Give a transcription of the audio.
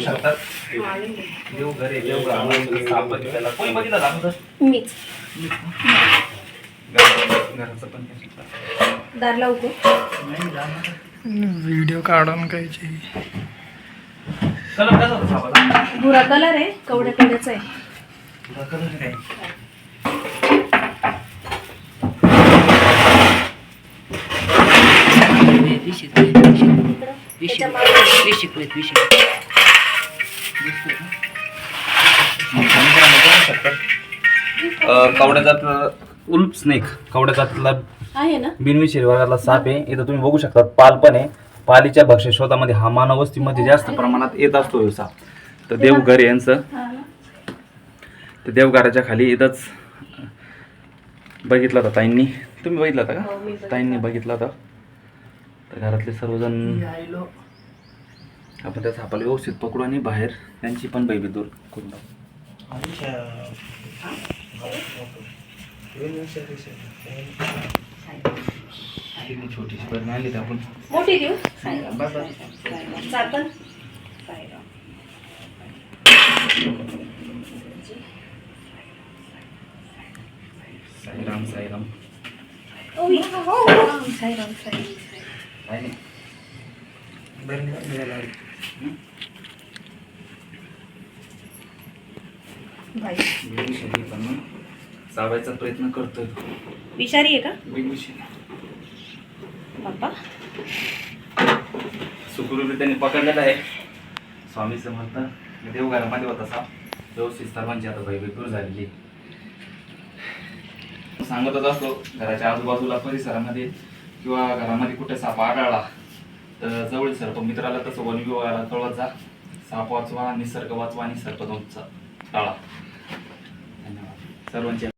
शकतात कोणी बघितला? मीच घराचं पण शिकतात. दार लावतो व्हिडिओ काढून कायची कलर कसा होता सापाचा? भुरा कलर आहे कवड्या कवड्याचा आहे तुला कलर काय त्याच्यामागे कवड्या जात उल्प स्नेक कवड्या जातीला आहे ना? बिनविषयी वर्गातला साप आहे. इथं तुम्ही बघू शकता पाल पण आहे. पालीच्या भक्ष्य शोधामध्ये हा मानव वस्तीमध्ये जास्त प्रमाणात येत असतो साप. तर देवघर आहे यांचं. हा तर देवघराच्या खाली इथंच बघितला होता ताईंनी. तुम्ही बघितला होता हो, का बघितला. ताईंनी बघितला होता. तर घरातले सर्वजण आपण त्या सापाला व्यवस्थित पकडू आणि बाहेर त्यांची पण बैबी दूर करून टाकू. छोटीशी आणली होती आपण मोठी देऊ? बस, बस. चाकण? साईराम साईराम. साईराम साईराम. चावायचा प्रयत्न करतोय विषारी आहे का? बाप्पा. सुखरूपी त्यांनी पकडलेला आहे. स्वामी समर्थ देवघरामध्ये होता साप व्यवस्थित सर्वांची आता भयभीत झालेली सांगतच असतो घराच्या आजूबाजूला परिसरामध्ये किंवा घरामध्ये कुठे साप आढळला. तर सर्प मित्राला तसं वन विभागाला कळवत जा. साप वाचवा निसर्ग वाचवा आणि सर्पदंशा टाळा. धन्यवाद. सर्वांचे